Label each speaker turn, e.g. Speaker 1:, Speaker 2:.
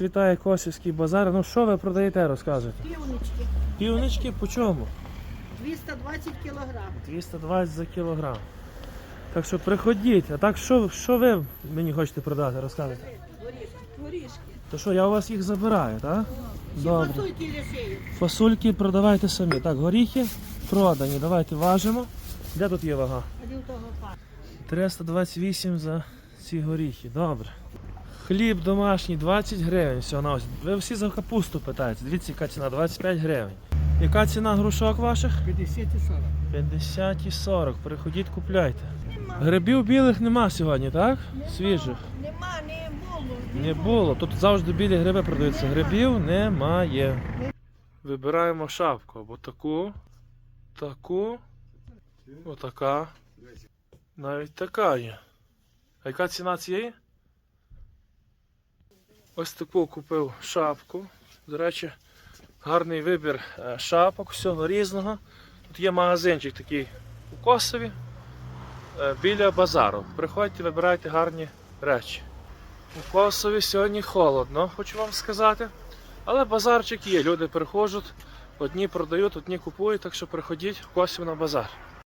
Speaker 1: Вітає Косівський базар. Ну що ви продаєте, розказуєте?
Speaker 2: Півнички.
Speaker 1: Півнички по чому?
Speaker 2: 220 кілограм.
Speaker 1: 220 за кілограм. Так що приходіть. А так що, що ви мені хочете продати, розказуйте?
Speaker 2: Горішки. Горішки.
Speaker 1: То що, я у вас їх забираю, так? Добре.
Speaker 2: Фасуйте лишею.
Speaker 1: Фасульки продавайте самі. Так, горіхи продані. Давайте важимо. Де тут є вага?
Speaker 2: Один того пана.
Speaker 1: 328 за ці горіхи. Добре. Хліб домашній 20 гривень. Все, на ось. Ви всі за капусту питаєте. Дивіться, яка ціна 25 гривень. Яка ціна грушок ваших?
Speaker 2: 50 і 40.
Speaker 1: 50 і 40. Приходіть, купляйте. Грибів білих нема сьогодні, так? Свіжих.
Speaker 2: Нема, не було.
Speaker 1: Не було. Тут завжди білі гриби продаються. Грибів немає. Вибираємо шапку або таку, таку, отака. Навіть така є. А яка ціна цієї? Ось таку купив шапку. До речі, гарний вибір е, шапок, всього різного. Тут є магазинчик такий у Косові е, біля базару. Приходьте, вибирайте гарні речі. У Косові сьогодні холодно, хочу вам сказати. Але базарчик є, люди приходять, одні продають, одні купують, так що приходіть в Косів на базар.